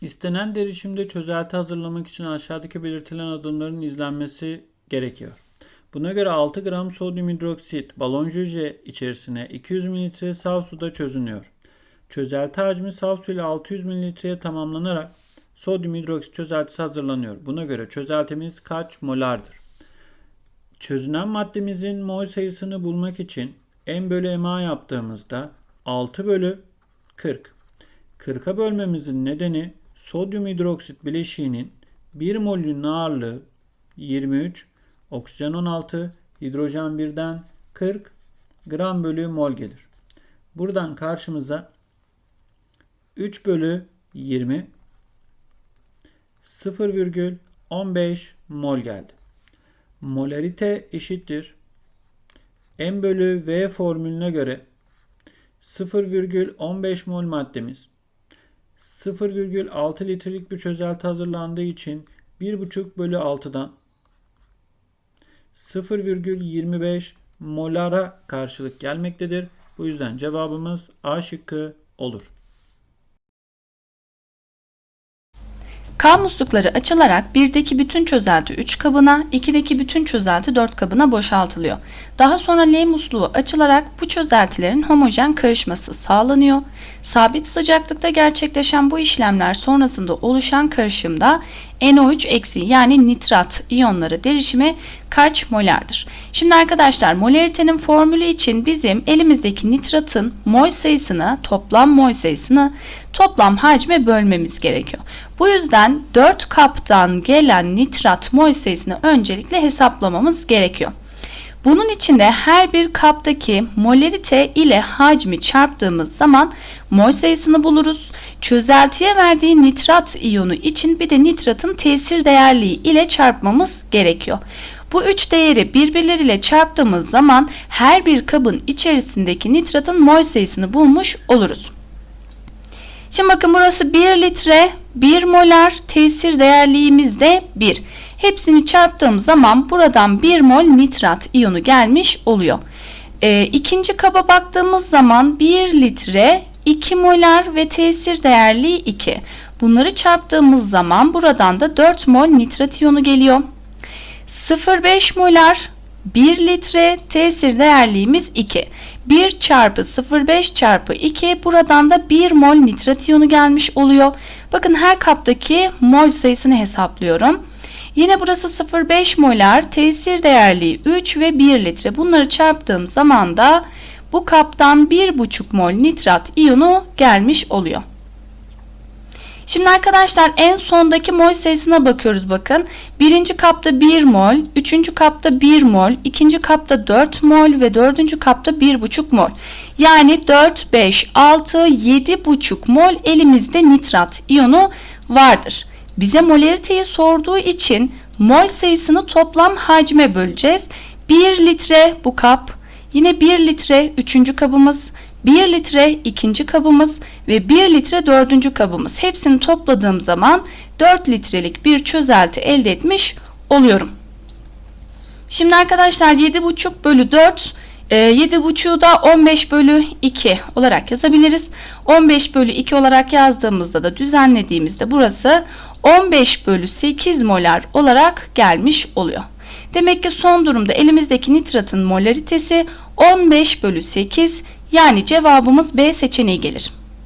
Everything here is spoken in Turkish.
İstenen derişimde çözelti hazırlamak için aşağıdaki belirtilen adımların izlenmesi gerekiyor. Buna göre 6 gram sodyum hidroksit balon jüje içerisine 200 ml saf suda çözünüyor. Çözelti hacmi saf su ile 600 ml'ye tamamlanarak sodyum hidroksit çözeltisi hazırlanıyor. Buna göre çözeltimiz kaç molardır? Çözünen maddemizin mol sayısını bulmak için m bölü ma yaptığımızda 6 bölü 40. 40'a bölmemizin nedeni sodyum hidroksit bileşiğinin 1 molünün ağırlığı 23, oksijen 16, hidrojen 1'den 40 gram bölü mol gelir. Buradan karşımıza 3 bölü 20 0,15 mol geldi. Molarite eşittir. M bölü V formülüne göre 0,15 mol maddemiz 0,6 litrelik bir çözelti hazırlandığı için 1,5 bölü 6'dan 0,25 molara karşılık gelmektedir. Bu yüzden cevabımız A şıkkı olur. K muslukları açılarak 1'deki bütün çözelti 3 kabına, 2'deki bütün çözelti 4 kabına boşaltılıyor. Daha sonra L musluğu açılarak bu çözeltilerin homojen karışması sağlanıyor. Sabit sıcaklıkta gerçekleşen bu işlemler sonrasında oluşan karışımda NO3 eksi yani nitrat iyonları derişimi kaç molardır? Şimdi arkadaşlar molaritenin formülü için bizim elimizdeki nitratın mol sayısını toplam mol sayısını toplam hacme bölmemiz gerekiyor. Bu yüzden 4 kaptan gelen nitrat mol sayısını öncelikle hesaplamamız gerekiyor. Bunun için de her bir kaptaki molarite ile hacmi çarptığımız zaman mol sayısını buluruz. Çözeltiye verdiği nitrat iyonu için bir de nitratın tesir değerliği ile çarpmamız gerekiyor. Bu üç değeri birbirleriyle çarptığımız zaman her bir kabın içerisindeki nitratın mol sayısını bulmuş oluruz. Şimdi bakın burası 1 litre 1 molar tesir değerliğimiz de 1. Hepsini çarptığım zaman buradan 1 mol nitrat iyonu gelmiş oluyor. E, ikinci kaba baktığımız zaman 1 litre 2 molar ve tesir değerliği 2. Bunları çarptığımız zaman buradan da 4 mol nitrat iyonu geliyor. 0,5 molar 1 litre tesir değerliğimiz 2. 1 çarpı 0,5 çarpı 2 buradan da 1 mol nitrat iyonu gelmiş oluyor. Bakın her kaptaki mol sayısını hesaplıyorum. Yine burası 0,5 molar tesir değerliği 3 ve 1 litre. Bunları çarptığım zaman da bu kaptan 1,5 mol nitrat iyonu gelmiş oluyor. Şimdi arkadaşlar en sondaki mol sayısına bakıyoruz bakın. Birinci kapta 1 mol, üçüncü kapta 1 mol, ikinci kapta 4 mol ve dördüncü kapta 1,5 mol. Yani 4, 5, 6, 7,5 mol elimizde nitrat iyonu vardır. Bize molariteyi sorduğu için mol sayısını toplam hacme böleceğiz. 1 litre bu kap, yine 1 litre üçüncü kabımız, 1 litre ikinci kabımız ve 1 litre dördüncü kabımız. Hepsini topladığım zaman 4 litrelik bir çözelti elde etmiş oluyorum. Şimdi arkadaşlar 7,5 bölü 4 7,5'u da 15 bölü 2 olarak yazabiliriz. 15 bölü 2 olarak yazdığımızda da düzenlediğimizde burası 15 bölü 8 molar olarak gelmiş oluyor. Demek ki son durumda elimizdeki nitratın molaritesi 15 bölü 8 yani cevabımız B seçeneği gelir.